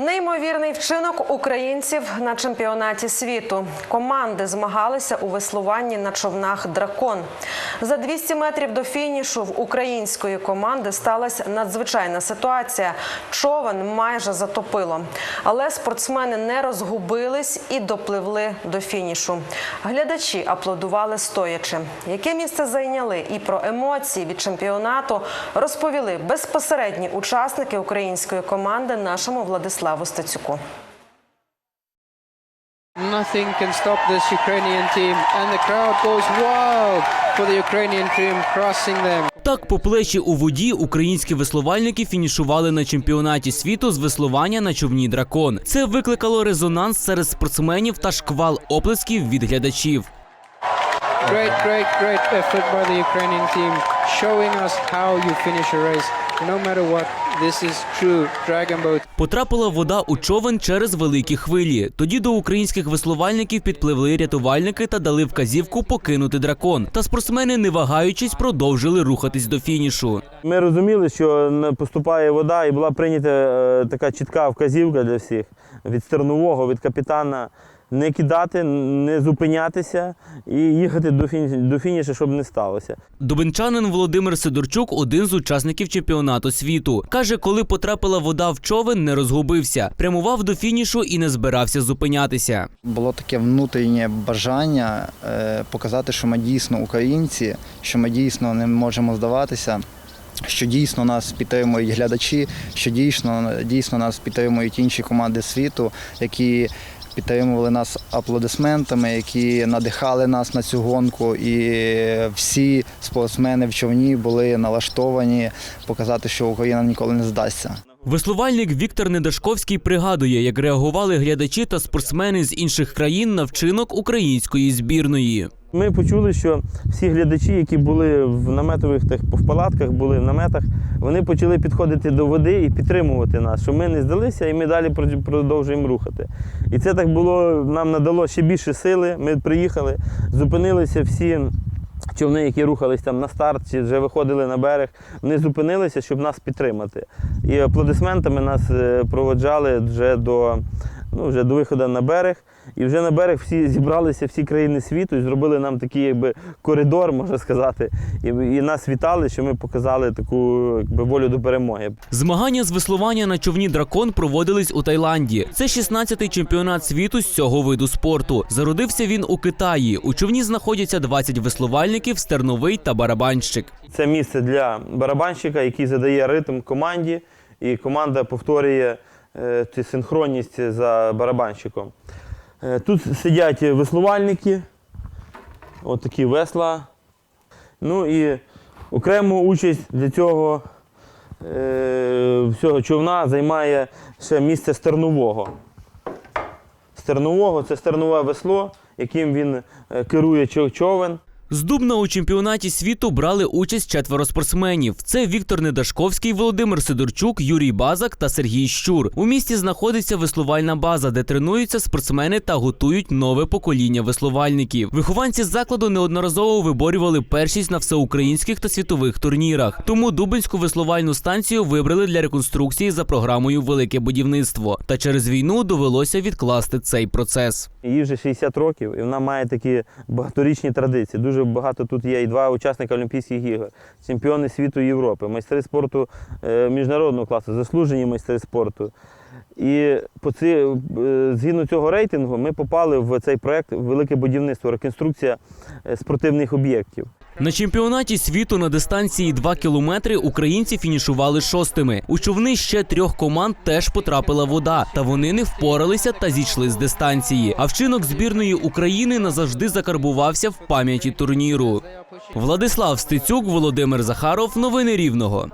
Неймовірний вчинок українців на чемпіонаті світу. Команди змагалися у веслуванні на човнах Дракон. За 200 метрів до фінішу в української команди сталася надзвичайна ситуація. Човен майже затопило. Але спортсмени не розгубились і допливли до фінішу. Глядачі аплодували стоячи. Яке місце зайняли і про емоції від чемпіонату розповіли безпосередні учасники української команди нашому Владиславу Стецюку. Nothing can stop this Ukrainian team, and the crowd goes wild for the Ukrainian team crossing them. Так, по плечі у воді українські веслувальники фінішували на чемпіонаті світу з веслування на човні дракон. Це викликало резонанс серед спортсменів та шквал оплесків від глядачів. Great, great, great effort by the Ukrainian team, showing us how you finish a race. No matter what, this is true dragon boat. Потрапила вода у човен через великі хвилі. Тоді до українських веслувальників підпливли рятувальники та дали вказівку покинути дракон. Та спортсмени, не вагаючись, продовжили рухатись до фінішу. Ми розуміли, що не поступає вода, і була прийнята е, така чітка вказівка для всіх від стернового, від капітана. Не кидати, не зупинятися і їхати до фінішу, до фінішу, щоб не сталося. Дубенчанин Володимир Сидорчук один з учасників чемпіонату світу. Каже, коли потрапила вода в човен, не розгубився, прямував до фінішу і не збирався зупинятися. було таке внутрішнє бажання е, показати, що ми дійсно українці, що ми дійсно не можемо здаватися. Що дійсно нас підтримують глядачі, що дійсно дійсно нас підтримують інші команди світу, які підтримували нас аплодисментами, які надихали нас на цю гонку. І всі спортсмени в човні були налаштовані показати, що Україна ніколи не здасться. Веслувальник Віктор Недашковський пригадує, як реагували глядачі та спортсмени з інших країн на вчинок української збірної. Ми почули, що всі глядачі, які були в наметових тих в палатках, були в наметах, вони почали підходити до води і підтримувати нас, що ми не здалися і ми далі продовжуємо рухати. І це так було, нам надало ще більше сили. Ми приїхали, зупинилися всі. Човни, які рухались там на старт чи вже виходили на берег, вони зупинилися, щоб нас підтримати. І аплодисментами нас е, проводжали вже до, ну, вже до виходу на берег. І вже на берег всі зібралися всі країни світу і зробили нам такий якби, коридор, можна сказати. І, і нас вітали, що ми показали таку якби, волю до перемоги. Змагання з веслування на човні дракон проводились у Таїланді. Це 16-й чемпіонат світу з цього виду спорту. Зародився він у Китаї. У човні знаходяться 20 веслувальників, стерновий та барабанщик. Це місце для барабанщика, який задає ритм команді, і команда повторює е, цю синхронність за барабанщиком. Е, Тут сидять веслувальники, от весла. Ну і окрему участь для цього е, всього човна займає ще місце стернового. Стернового це стернове весло, яким він керує човен. З Дубна у чемпіонаті світу брали участь четверо спортсменів. Це Віктор Недашковський, Володимир Сидорчук, Юрій Базак та Сергій Щур. У місті знаходиться веслувальна база, де тренуються спортсмени та готують нове покоління веслувальників. Вихованці закладу неодноразово виборювали першість на всеукраїнських та світових турнірах. Тому Дубинську веслувальну станцію вибрали для реконструкції за програмою Велике будівництво. Та через війну довелося відкласти цей процес. Їй вже 60 років, і вона має такі багаторічні традиції. Дуже багато тут є і два учасника Олімпійських ігор, чемпіони світу Європи, майстри спорту е, міжнародного класу, заслужені майстри спорту. І по ці, е, згідно цього рейтингу ми попали в цей проект Велике будівництво, реконструкція е, спортивних об'єктів. На чемпіонаті світу на дистанції 2 кілометри українці фінішували шостими. У човни ще трьох команд теж потрапила вода, та вони не впоралися та зійшли з дистанції. А вчинок збірної України назавжди закарбувався в пам'яті турніру. Владислав Стецюк, Володимир Захаров. Новини Рівного.